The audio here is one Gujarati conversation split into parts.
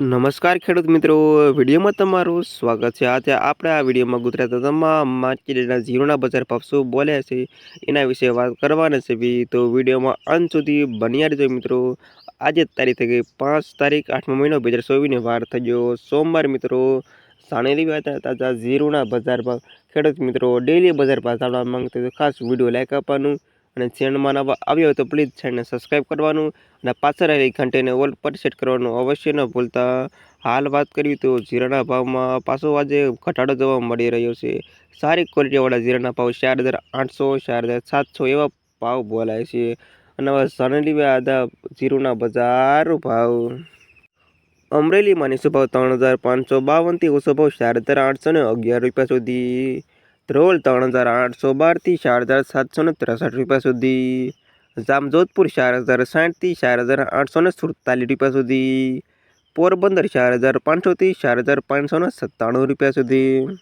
નમસ્કાર ખેડૂત મિત્રો, વિડીયોમાં તમારું સ્વાગત છે. આજે આપણે આ વિડીયોમાં ગુજરાતના તમામ માર્કેટના ઝીરોના બજાર ભાવ શું બોલ્યા છે, એના વિશે વાત કરવાના છે બી. તો વિડીયોમાં અંત સુધી બન્યા રહેજો મિત્રો. આજે તારીખ થઈ ગઈ પાંચ તારીખ, આઠમો મહિનો બે હજાર ચોવીસને વાર થઈ ગયો. સોમવાર મિત્રો, સાણેલી તાજા ઝીરોના બજાર ભાવ. ખેડૂત મિત્રો ડેલી બજાર ભાવ જાણવા માંગતા ખાસ વીડિયો લાઈક આપવાનું. અને ચેનલમાં નવા આવ્યો તો પ્લીઝ ચેનલને સબસ્ક્રાઈબ કરવાનું અને પાછળ રહેલી ઘંટીને ઓલ પર સેટ કરવાનું અવશ્ય ન ભૂલતા. હાલ વાત કરવી તો જીરાના ભાવમાં પાછો આજે ઘટાડો જોવા મળી રહ્યો છે. સારી ક્વોલિટીવાળા જીરાના ભાવ ચાર હજાર આઠસો, ચાર હજાર સાતસો એવા ભાવ બોલાય છે. અને હવે સનલી આદા જીરુના બજાર ભાવ. અમરેલીમાં નીચો ભાવ ત્રણ હજાર પાંચસો બાવનથી ઓછો ભાવ ચાર હજાર આઠસો ને અગિયાર રૂપિયા સુધી. ધ્રોલ ત્રણ હજાર આઠસો બારથી ચાર હજાર સાતસો ને ત્રેસઠ રૂપિયા સુધી. જામજોધપુર ચાર હજાર સાઠથી ચાર હજાર આઠસો ને સુડતાલીસ રૂપિયા સુધી. પોરબંદર ચાર હજાર પાંચસોથી ચાર હજાર પાંચસો ને સત્તાણું રૂપિયા સુધી.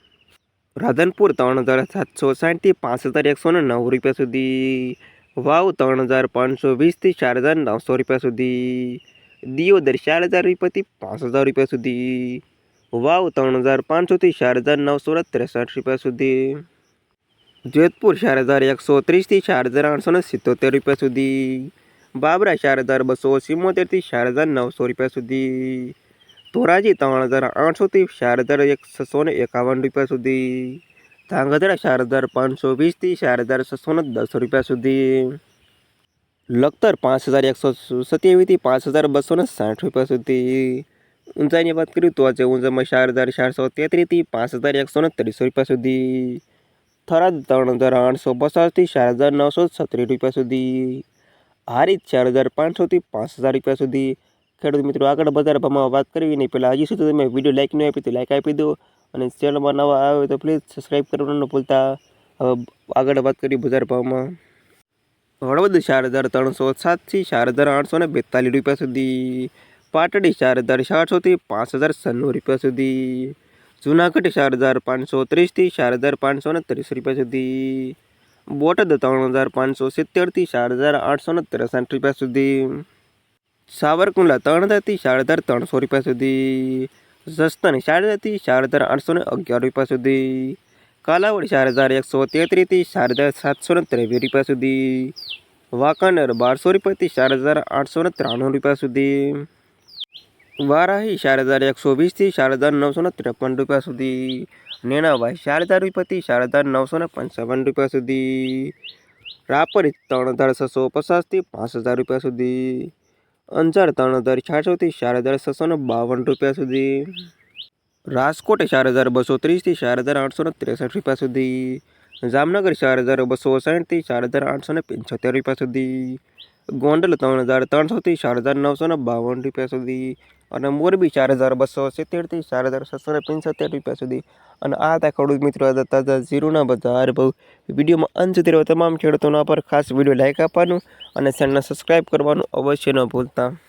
રાધનપુર ત્રણ હજાર સાતસો સાઠથી પાંચ હજાર એકસો ને નવ રૂપિયા સુધી. વાવ ત્રણ હજાર પાંચસો વીસથી ચાર હજાર નવસો રૂપિયા સુધી. દિયોદર ચાર હજાર રૂપિયાથી પાંચ હજાર રૂપિયા સુધી. વાવ ત્રણ હજાર પાંચસોથી ચાર હજાર નવસો ને ત્રેસઠ રૂપિયા સુધી. જેતપુર ચાર હજાર એકસો ત્રીસથી ચાર હજાર આઠસો ને સિત્તોતેર રૂપિયા સુધી. બાબરા ચાર હજાર બસો સિત્તોતેરથી ચાર હજાર નવસો રૂપિયા સુધી. ધોરાજી ત્રણ હજાર આઠસોથી ચાર હજાર એકસો ને એકાવન રૂપિયા સુધી. ધાંગધ્રા ચાર હજાર પાંચસો વીસથી ચાર હજાર છસો ને દસ રૂપિયા સુધી. લખતર પાંચ હજાર એકસો સત્યાવીસથી પાંચ હજાર બસો ને સાઠ રૂપિયા સુધી. ઊંચાઈની વાત કરું તો આજે ઊંઝામાં ચાર હજાર ચારસો તેત્રીસથી પાંચ હજાર એકસો ને રૂપિયા સુધી થરાદ ત્રણ હજાર આઠસો પચાસથી ચાર હજાર નવસો છત્રીસ રૂપિયા સુધી હારીજ ચાર હજાર પાંચસોથી પાંચ હજાર રૂપિયા સુધી. ખેડૂત મિત્રો, આગળ બજાર ભાવમાં વાત કરવી નહીં, પહેલાં હજી સુધી તમે વીડિયો લાઇક નહીં આપી તો લાઇક આપી દો અને ચેનલમાં નવા આવે તો પ્લીઝ સબસ્ક્રાઈબ કરવાનું ન ભૂલતા. હવે આગળ વાત કરી બજાર ભાવમાં. હળવદ ચાર હજાર ત્રણસો સાતથી ચાર હજાર આઠસો ને બેતાલીસ રૂપિયા સુધી. પાટડી ચાર હજાર ચારસોથી પાંચ હજાર છન્નું રૂપિયા સુધી. જુનાગઢ ચાર હજાર પાંચસો ત્રીસથી ચાર હજાર પાંચસો ને ત્રીસ રૂપિયા સુધી. બોટાદ ત્રણ હજાર પાંચસો સિત્તેરથી ચાર હજાર આઠસો ને ત્રેસઠ રૂપિયા સુધી. સાવરકુંડલા ત્રણ હજારથી ચાર હજાર ત્રણસો રૂપિયા સુધી. જસદણ ચાર હજારથી ચાર હજાર આઠસો ને અગિયાર રૂપિયા સુધી. કાલાવડ ચાર હજાર એકસો તેત્રીસથી ચાર હજાર સાતસો ને ત્રેવીસ રૂપિયા સુધી. વાંકાનેર બારસો રૂપિયાથી ચાર હજાર આઠસો ને ત્રાણું રૂપિયા સુધી. વારાહી ચાર હજાર એકસો વીસથી ચાર હજાર નવસો ને ત્રેપન રૂપિયા સુધી. નેણાભાઈ ચાર હજાર રૂપિયાથી ચાર હજાર નવસો ને પંચાવન રૂપિયા સુધી. રાપર ત્રણ હજાર છસો પચાસથી પાંચ હજાર રૂપિયા સુધી. અંજાર ત્રણ હજાર છાસોથી ચાર હજાર છસો ને બાવન રૂપિયા સુધી. રાજકોટ ચાર હજાર બસો ત્રીસથી ચાર હજાર આઠસો ને ત્રેસઠ રૂપિયા સુધી. જામનગર ચાર હજાર બસો સાઠથી ચાર હજાર આઠસો ને પંચોતેર રૂપિયા સુધી. ગોંડલ ત્રણ હજાર ત્રણસોથી ચાર હજાર નવસો ને બાવન રૂપિયા સુધી અને મોરબી ચાર હજાર બસો સિત્તેરથી ચાર હજાર છસો ને પંચોતેર રૂપિયા સુધી. અને આ હતા ખેડૂત મિત્રો તાજા ઝીરોના બજાર ભાવ. વિડીયોમાં અંત સુધી તમામ ખેડૂતોના પર ખાસ વીડિયો લાઈક આપવાનું અને ચેનલને સબસ્ક્રાઈબ કરવાનું અવશ્ય ન ભૂલતા.